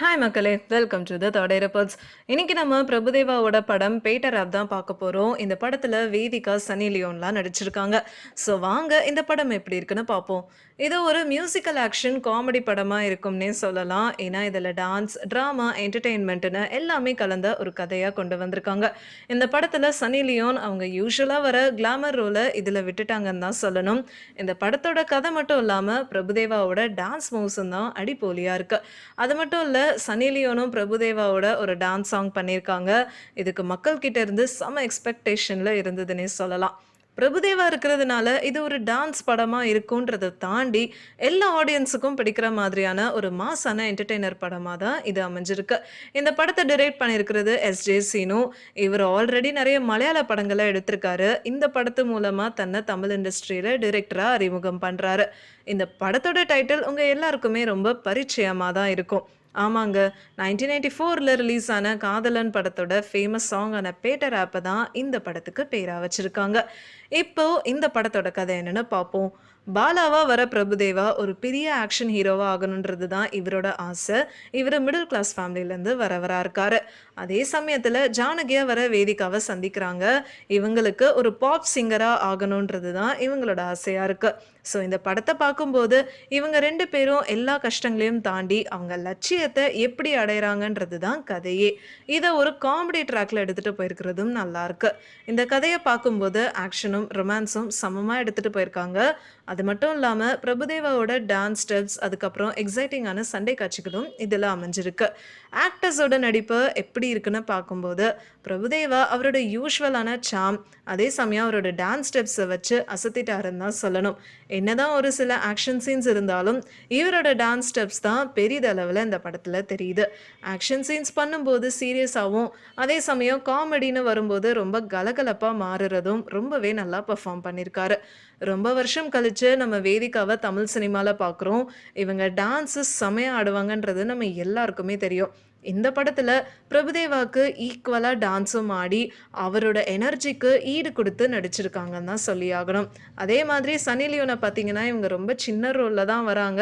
Hi மக்களே. Welcome to the third reports இன்னைக்கு நம்ம பிரபுதேவாவோட படம் பேட்டர் ஆப் தான் பார்க்க போகிறோம் இந்த படத்தில் வேதிகா சனி லியோன்லாம் நடிச்சிருக்காங்க. ஸோ வாங்க இந்த படம் எப்படி இருக்குன்னு பார்ப்போம். இது ஒரு மியூசிக்கல் ஆக்ஷன் காமெடி படமாக இருக்கும்னே சொல்லலாம். ஏன்னா இதில் டான்ஸ் ட்ராமா என்டர்டெயின்மெண்ட்டுன்னு எல்லாமே கலந்த ஒரு கதையாக கொண்டு வந்திருக்காங்க. இந்த படத்தில் சனி லியோன் அவங்க யூஸ்வலாக வர கிளாமர் ரோலை இதில் விட்டுட்டாங்கன்னு தான் சொல்லணும். இந்த படத்தோட கதை மட்டும் இல்லாமல் பிரபுதேவாவோட டான்ஸ் மூவ்ஸும் தான் அடிப்போலியாக இருக்குது அது மட்டும் இல்லை சனி லியோனும் பிரபுதேவாவோட ஒரு டான்ஸ் சாங் பண்ணியிருக்காங்க. இதுக்கு மக்கள் கிட்ட இருந்து செம எக்ஸ்பெக்டேஷனில் இருந்ததுன்னே சொல்லலாம். பிரபுதேவா இருக்கிறதுனால இது ஒரு டான்ஸ் படமாக இருக்குன்றதை தாண்டி எல்லா ஆடியன்ஸுக்கும் பிடிக்கிற மாதிரியான ஒரு மாசான என்டர்டெய்னர் படமாக தான் இது அமைஞ்சிருக்கு. இந்த படத்தை டிரெக்ட் பண்ணியிருக்கிறது எஸ் ஜே சீனு இவர் ஆல்ரெடி நிறைய மலையாள படங்களை எடுத்திருக்காரு. இந்த படத்து மூலமாக தன்னை தமிழ் இண்டஸ்ட்ரியில் டிரெக்டராக அறிமுகம் பண்ணுறாரு இந்த படத்தோட டைட்டில் உங்கள் எல்லாருக்குமே ரொம்ப பரிச்சயமாக தான் இருக்கும். ஆமாங்க. நைன்டீன் நைன்டி ஃபோரில் ரிலீஸ் ஆன காதலன் படத்தோட ஃபேமஸ் சாங்கான பேட்டர் ஆப்பை தான் இந்த படத்துக்கு பேராக வச்சுருக்காங்க. இப்போ இந்த படத்தோட கதை என்னென்னு பார்ப்போம். பாலாவா வர பிரபுதேவா ஒரு பெரிய ஆக்ஷன் ஹீரோவா ஆகணுன்றது தான் இவரோட ஆசை. இவர் மிடில் கிளாஸ் ஃபேமிலியிலேருந்து வரவராக இருக்காரு. அதே சமயத்தில் ஜானகியா வர வேதிகாவை சந்திக்கிறாங்க. இவங்களுக்கு ஒரு பாப் சிங்கராக ஆகணுன்றது தான் இவங்களோட ஆசையாக இருக்குது ஸோ இந்த படத்தை பார்க்கும்போது இவங்க ரெண்டு பேரும் எல்லா கஷ்டங்களையும் தாண்டி அவங்க லட்சியத்தை எப்படி அடையிறாங்கன்றது தான் கதையே. இதை ஒரு காமெடி ட்ராக்ல எடுத்துகிட்டு போயிருக்கிறதும் நல்லாயிருக்கு இந்த கதையை பார்க்கும்போது ஆக்ஷனும் ரொமான்ஸும் சமமாக எடுத்துகிட்டு போயிருக்காங்க. அது மட்டும் இல்லாமல் பிரபுதேவாவோட டான்ஸ் ஸ்டெப்ஸ் அதுக்கப்புறம் எக்ஸைட்டிங்கான சண்டை காட்சிகளும் இதில் அமைஞ்சிருக்கு. ஆக்டர்ஸோட நடிப்பு எப்படி இருக்குன்னு பார்க்கும்போது பிரபுதேவா அவரோட யூஸ்வலான சாம் அதே சமயம் அவரோட டான்ஸ் ஸ்டெப்ஸை வச்சு அசத்திட்டாருன்னு தான் சொல்லணும். என்னதான் ஒரு சில ஆக்ஷன் சீன்ஸ் இருந்தாலும் இவரோட டான்ஸ் ஸ்டெப்ஸ் தான் பெரிதளவில் இந்த படத்தில் தெரியுது. ஆக்ஷன் சீன்ஸ் பண்ணும்போது சீரியஸாகவும் அதே சமயம் காமெடின்னு வரும்போது ரொம்ப கலகலப்பாக மாறுறதும் ரொம்பவே நல்லா பர்ஃபார்ம் பண்ணியிருக்காரு ரொம்ப வருஷம் கழிச்சு நம்ம வேதிக்காவை தமிழ் சினிமாவில் பார்க்குறோம் இவங்க டான்ஸு செமையாக ஆடுவாங்கன்றது நம்ம எல்லாருக்குமே தெரியும். இந்த படத்தில் பிரபுதேவாவுக்கு ஈக்குவலாக டான்ஸும் ஆடி அவரோட எனர்ஜிக்கு ஈடு கொடுத்து நடிச்சிருக்காங்கன்னு தான் சொல்லி ஆகணும். அதே மாதிரி சனி லியோனை பார்த்தீங்கன்னா இவங்க ரொம்ப சின்ன ரோலில் தான் வராங்க.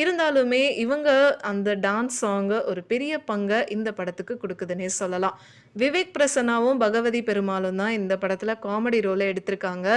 இருந்தாலுமே இவங்க அந்த டான்ஸ் சாங்கு ஒரு பெரிய பங்கை இந்த படத்துக்கு கொடுக்குதுன்னே சொல்லலாம். விவேக் பிரசன்னாவும் பகவதி பெருமாளும் தான் இந்த படத்தில் காமெடி ரோலை எடுத்திருக்காங்க.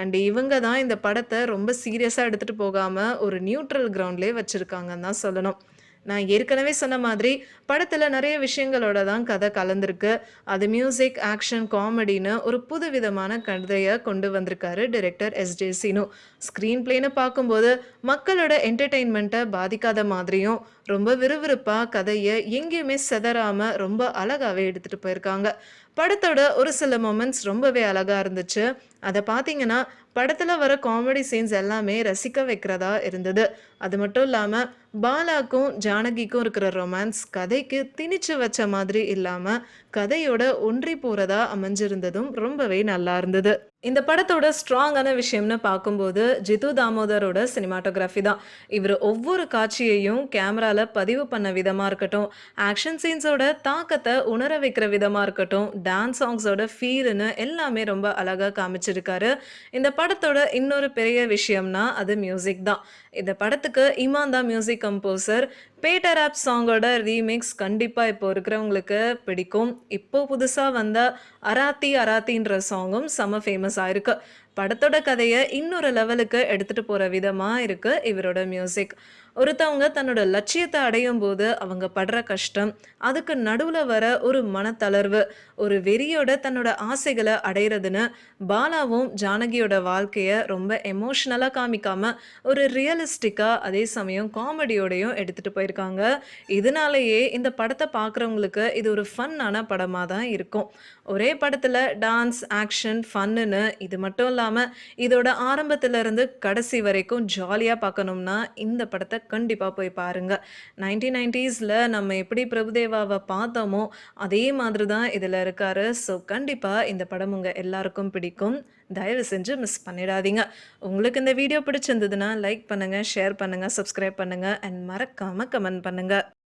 அண்ட் இவங்க தான் இந்த படத்தை ரொம்ப சீரியஸாக எடுத்துகிட்டு போகாமல் ஒரு நியூட்ரல் கிரவுண்ட்லேயே வச்சுருக்காங்கன்னு தான் சொல்லணும். நான் ஏற்கனவே சொன்ன மாதிரி படத்தில் நிறைய விஷயங்களோட தான் கதை கலந்துருக்கு. அது மியூசிக் ஆக்ஷன் காமெடின்னு ஒரு புது விதமான கதையை கொண்டு வந்திருக்காரு director S J Seenu screen பிளேன்னு பார்க்கும்போது மக்களோட என்டர்டெயின்மெண்ட்டை பாதிக்காத மாதிரியும் ரொம்ப விறுவிறுப்பாக கதையை எங்கேயுமே செதறாமல் ரொம்ப அழகாகவே எடுத்துகிட்டு போயிருக்காங்க. படத்தோட ஒரு சில மொமெண்ட்ஸ் ரொம்பவே அழகாக இருந்துச்சு. அதை பார்த்தீங்கன்னா படத்தில் வர காமெடி சீன்ஸ் எல்லாமே ரசிக்க வைக்கிறதா இருந்தது. அது மட்டும் இல்லாமல் பாலாக்கும் ஜானகிக்கும் இருக்கிற ரொமான்ஸ் கதைக்கு திணிச்சு வச்ச மாதிரி இல்லாமல் கதையோட ஒன்றி போகிறதா அமைஞ்சிருந்ததும் ரொம்பவே நல்லா இருந்தது. இந்த படத்தோட ஸ்ட்ராங்கான விஷயம்னு பார்க்கும்போது ஜிது தாமோதரோட சினிமாட்டோகிராஃபி தான். இவர் ஒவ்வொரு காட்சியையும் கேமராவில் பதிவு பண்ண விதமாக இருக்கட்டும் ஆக்ஷன் சீன்ஸோட தாக்கத்தை உணர வைக்கிற விதமாக இருக்கட்டும் டான்ஸ் சாங்ஸோட ஃபீல்னு எல்லாமே ரொம்ப அழகாக காமிச்சிருக்காரு. இந்த படத்தோட இன்னொரு பெரிய விஷயம்னா அது மியூசிக் தான். இந்த படத்துக்கு இமான் தான் மியூசிக் கம்போசர் பேட்டர் ஆப் சாங்கோட ரீமிக்ஸ் கண்டிப்பாக இப்போ இருக்கிறவங்களுக்கு பிடிக்கும். இப்போ புதுசாக வந்த அராத்தி அராத்தின்ற சாங்கும் செம ஃபேமஸ் ஆயிருக்கு. படத்தோட கதையை இன்னொரு லெவலுக்கு எடுத்துகிட்டு போகிற விதமாக இருக்குது இவரோட மியூசிக் ஒருத்தவங்க தன்னோட லட்சியத்தை அடையும் போது அவங்க படுற கஷ்டம் அதுக்கு நடுவில் வர ஒரு மனத்தளர்வு ஒரு வெறியோட தன்னோட ஆசைகளை அடையிறதுன்னு பாலாவும் ஜானகியோட வாழ்க்கையை ரொம்ப எமோஷ்னலாக காமிக்காம ஒரு ரியலிஸ்டிக்காக அதே சமயம் காமெடியோடையும் எடுத்துகிட்டு போயிருக்காங்க. இதனாலேயே இந்த படத்தை பார்க்குறவங்களுக்கு இது ஒரு ஃபன்னான படமாக தான் இருக்கும். ஒரே படத்தில் டான்ஸ் ஆக்ஷன் ஃபன்னுன்னு இது மட்டும் இல்லாமல் இதோட ஆரம்பத்திலிருந்து கடைசி வரைக்கும் ஜாலியாக பார்க்கணும்னா இந்த படத்தை கண்டிப்பாக போய் பாருங்கள் நைன்டீன் நைன்டிஸில் நம்ம எப்படி பிரபுதேவாவை பார்த்தோமோ அதே மாதிரி தான் இதில் இருக்காரு. ஸோ கண்டிப்பாக இந்த படம் உங்கள் எல்லாருக்கும் பிடிக்கும். தயவு செஞ்சு மிஸ் பண்ணிடாதீங்க. உங்களுக்கு இந்த வீடியோ பிடிச்சிருந்ததுன்னா லைக் பண்ணுங்கள் ஷேர் பண்ணுங்கள் சப்ஸ்கிரைப் பண்ணுங்கள் அண்ட் மறக்காமல் கமெண்ட் பண்ணுங்கள்